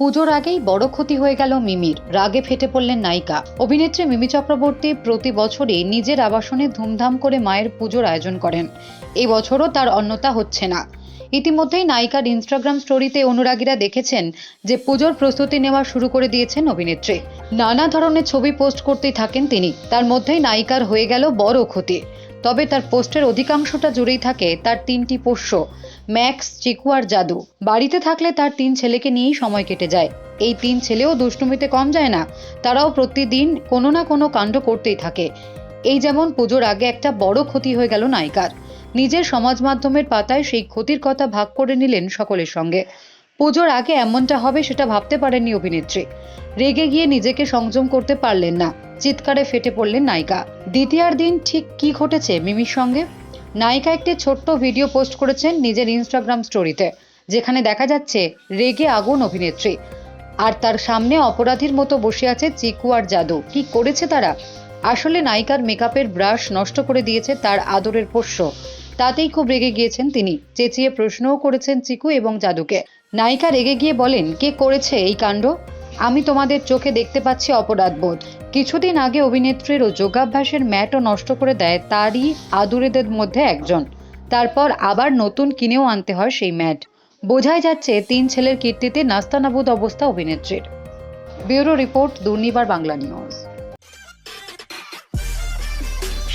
পুজোর আগেই বড় ক্ষতি হয়ে গেল মিমির। রাগে ফেটে পড়লেন নায়িকা। অভিনেত্রী মিমি চক্রবর্তী প্রতি বছরই নিজের আবাসনে ধুমধাম করে মায়ের পুজোর আয়োজন করেন। এই বছরও তার অন্যতা হচ্ছে না। ইতিমধ্যেই নায়িকার ইনস্টাগ্রাম স্টোরিতে অনুরাগীরা দেখেছেন যে পুজোর প্রস্তুতি নেওয়া শুরু করে দিয়েছেন অভিনেত্রী। নানা ধরনের ছবি পোস্ট করতেই থাকেন তিনি। তার মধ্যেই নায়িকার হয়ে গেল বড় ক্ষতি। তবে তার পোস্টের অধিকাংশটা জুড়েই থাকে তার তিনটি পোষ্য, ম্যাক্স, চিকু আর জাদু। বাড়িতে থাকলে তার তিন ছেলেকে নিয়েই সময় কেটে যায়। এই তিন ছেলেও দুষ্টুমিতে কম যায় না, তারাও প্রতিদিন কোনো না কোনো কাণ্ড করতেই থাকে। এই যেমন পুজোর আগে একটা বড় ক্ষতি হয়ে গেল নায়িকার। নিজের সমাজ মাধ্যমের পাতায় সেই ক্ষতির কথা ভাগ করে নিলেন সকলের সঙ্গে। পুজোর আগে এমনটা হবে সেটা ভাবতে পারেননি অভিনেত্রী। রেগে গিয়ে নিজেকে সংযম করতে পারলেন না। চিৎকারে ফেটে পড়লেন নায়িকা। দ্বিতীয়ার দিন ঠিক কি ঘটেছে মিমির সঙ্গে? নায়িকা একটি ছোট্ট ভিডিও পোস্ট করেছেন নিজের ইনস্টাগ্রাম স্টোরিতে, যেখানে দেখা যাচ্ছে রেগে আগুন অভিনেত্রী। আর তার সামনে অপরাধীর মতো বসে আছে চিকু আর জাদু। কি করেছে তারা? আসলে নায়িকার মেকআপের ব্রাশ নষ্ট করে দিয়েছে তার আদরের পোষ্য। তাতেই খুব রেগে গিয়েছেন তিনি। চেঁচিয়ে প্রশ্নও করেছেন চিকু এবং জাদুকে। নায়িকা রেগে গিয়ে বলেন, কে করেছে এই কাণ্ড? আমি তোমাদের চোখে দেখতে পাচ্ছি অপরাধবোধ। কিছুদিন আগে অভিনেত্রীর ও যোগাভ্যাসের ম্যাটও নষ্ট করে দেয় তারই আদুরেদের মধ্যে একজন। তারপর আবার নতুন কিনেও আনতে হয় সেই ম্যাট। বোঝাই যাচ্ছে, তিন ছেলের কীর্তিতে নাস্তানাবুদ অবস্থা অভিনেত্রীর। Bureau report, Durnibar Bangla news.